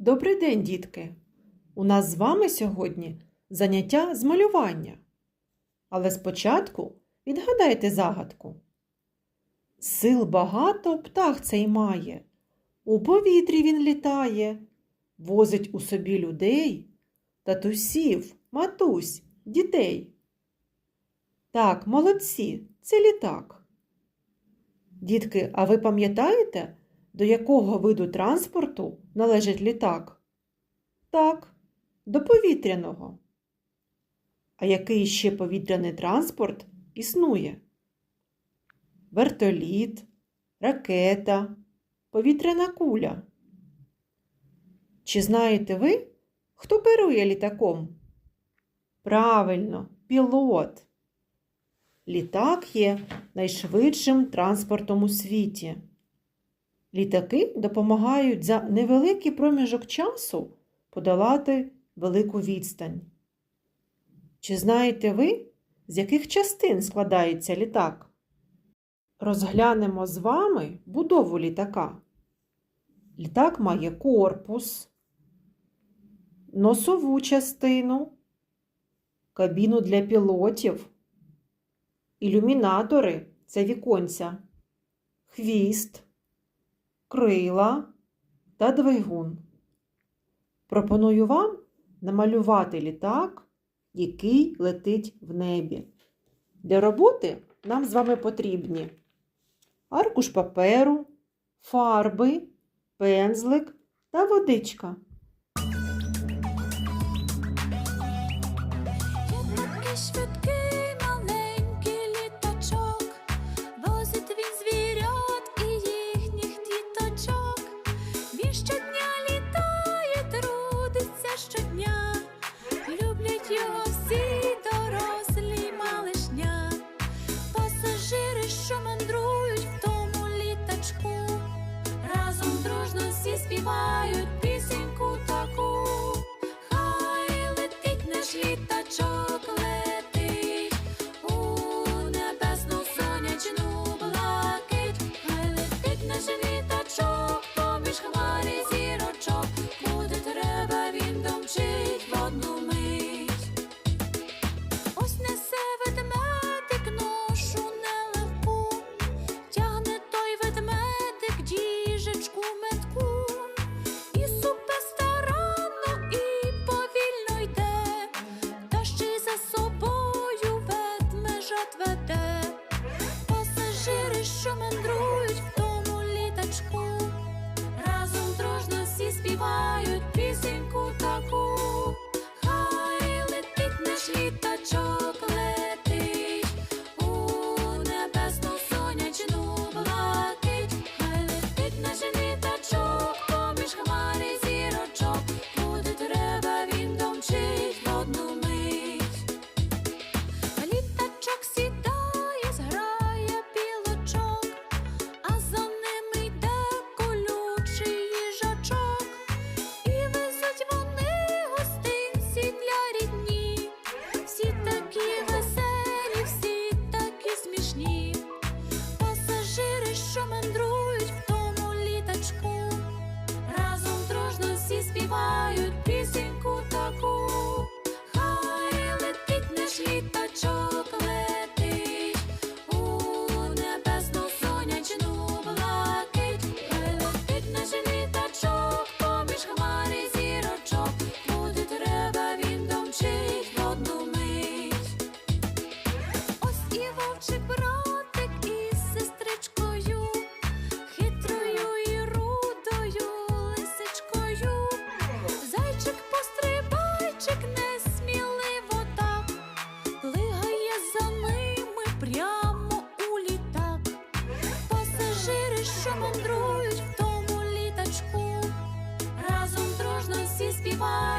Добрий день, дітки! У нас з вами сьогодні заняття з малювання. Але спочатку відгадайте загадку. Сил багато птах цей має, у повітрі він літає, возить у собі людей, татусів, матусь, дітей. Так, молодці, це літак. Дітки, а ви пам'ятаєте, до якого виду транспорту належить літак? Так, до повітряного. А який ще повітряний транспорт існує? Вертоліт, ракета, повітряна куля. Чи знаєте ви, хто керує літаком? Правильно, пілот. Літак є найшвидшим транспортом у світі. Літаки допомагають за невеликий проміжок часу подолати велику відстань. Чи знаєте ви, з яких частин складається літак? Розглянемо з вами будову літака. Літак має корпус, носову частину, кабіну для пілотів, ілюмінатори це віконця, хвіст крила та двигун. Пропоную вам намалювати літак, який летить в небі. Для роботи нам з вами потрібні аркуш паперу, фарби, пензлик та водичка. Швидкий щодня. Люблять його всі дорослі малишня. Пасажири, що мандрують в тому літачку, разом дружно всі співають співають пісеньку таку. Хай летить наш літачок, летить у небесну сонячну блакить. Хай летить наш літачок, поміж хмари зірочок. Куди треба він домчить в одну мить. Ось і вовчик братик пострибайчик несміливо так, лигає за ними прямо у літак. Пасажири, що мандрують в тому літачку, разом дружно всі співають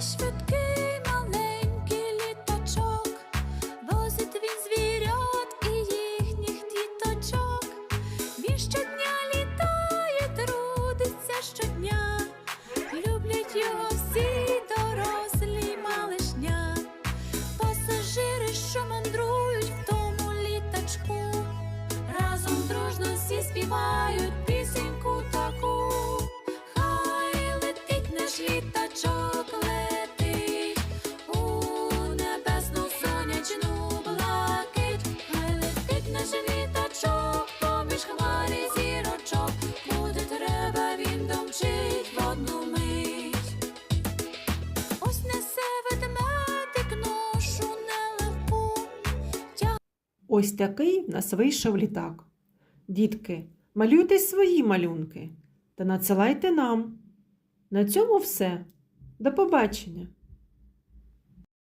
швидкий Ось такий в нас вийшов літак. Дітки, малюйте свої малюнки та надсилайте нам. На цьому все. До побачення!